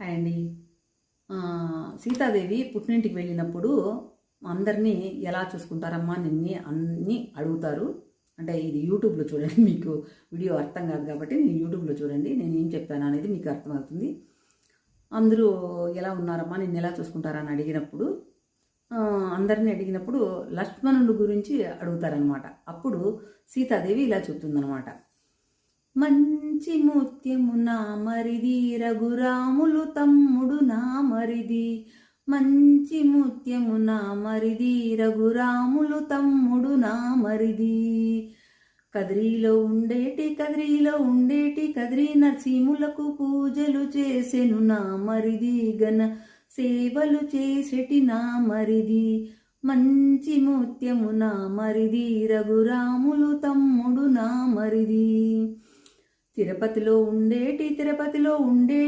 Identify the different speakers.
Speaker 1: Hi అండి. సీతాదేవి పుట్టినింటికి వెళ్ళినప్పుడు అందరినీ ఎలా చూసుకుంటారమ్మా నిన్ని అన్నీ అడుగుతారు. అంటే ఇది యూట్యూబ్లో చూడండి మీకు వీడియో అర్థం కాదు కాబట్టి నేను యూట్యూబ్లో చూడండి నేను ఏం చెప్పాను అనేది మీకు అర్థమవుతుంది. అందరూ ఎలా ఉన్నారమ్మా నిన్ను ఎలా చూసుకుంటారని అడిగినప్పుడు అందరినీ అడిగినప్పుడు లక్ష్మణుడు గురించి అడుగుతారనమాట అప్పుడు సీతాదేవి ఇలా చెప్తుందనమాట మంచి ముత్యము నా మరిది రఘురాములు తమ్ముడు నా మరిది. మంచి ముత్యము నా మరిది రఘురాములు తమ్ముడు నా మరిది. కదిరిలో ఉండేటి కదిరిలో ఉండేటి కదిరి నరసింహులకు పూజలు చేసెను నా మరిది గన సేవలు చేసేటి నా మరిది. మంచి ముత్యము నా మరిది రఘురాములు తమ్ముడు నా మరిది. తిరుపతిలో ఉండేటి తిరుపతిలో ఉండే